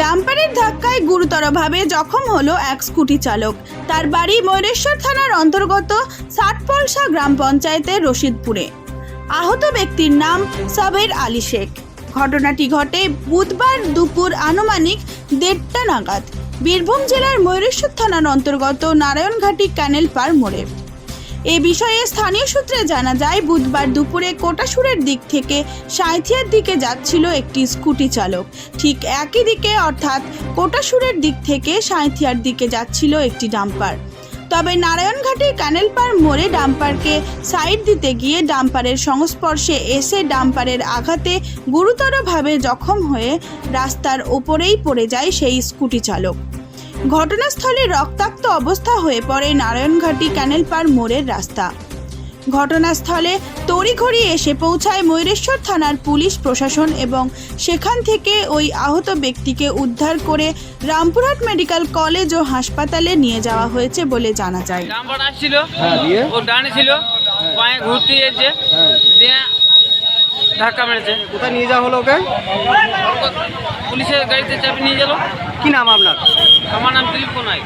ডাম্পারের ধাক্কায় গুরুতরভাবে জখম হলো এক স্কুটি চালক। তার বাড়ি ময়ূরেশ্বর থানার অন্তর্গত ষাটপলসা গ্রাম পঞ্চায়েতের রশিদপুরে। আহত ব্যক্তির নাম সাবের আলী শেখ। ঘটনাটি ঘটে বুধবার দুপুর আনুমানিক দেড়টা নাগাদ। বীরভূম জেলার ময়ূরেশ্বর থানার অন্তর্গত নারায়ণঘাটি ক্যানেল পার মোড়ে। এ বিষয়ে স্থানীয় সূত্রে জানা যায়, বুধবার দুপুরে কোটাসুরের দিক থেকে সাঁইথিয়ার দিকে যাচ্ছিল একটি স্কুটি চালক। ঠিক একই দিকে, অর্থাৎ কোটাসুরের দিক থেকে সাঁইথিয়ার দিকে যাচ্ছিল একটি ডাম্পার। তবে নারায়ণঘাটের ক্যানেলপার মোড়ে ডাম্পারকে সাইড দিতে গিয়ে ডাম্পারের সংস্পর্শে এসে ডাম্পারের আঘাতে গুরুতরভাবে জখম হয়ে রাস্তার ওপরেই পড়ে যায় সেই স্কুটি চালক। ঘটনাস্থলে রক্তাক্ত অবস্থা হয়ে পড়ে নারায়ণঘাটি ক্যানেল পার মোড়ের রাস্তা। ঘটনাস্থলে তড়িঘড়ি এসে পৌঁছায় ময়ূরেশ্বর থানার পুলিশ প্রশাসন এবং সেখান থেকে ওই আহত ব্যক্তিকে উদ্ধার করে রামপুরহাট মেডিকেল কলেজ ও হাসপাতালে নিয়ে যাওয়া হয়েছে বলে জানা যায়। হ্যাঁ দিয়ে? ও ডানে ছিল পায়ে ঘুরতে হ্যাঁ। ধাক্কা মেরেছে। কোথায় নিয়ে যাওয়া হলো ওকে? পুলিশের গাড়িতে চাপে নিয়ে গেল। কি নাম আপনার? আমার নাম দিলীপ কোনাই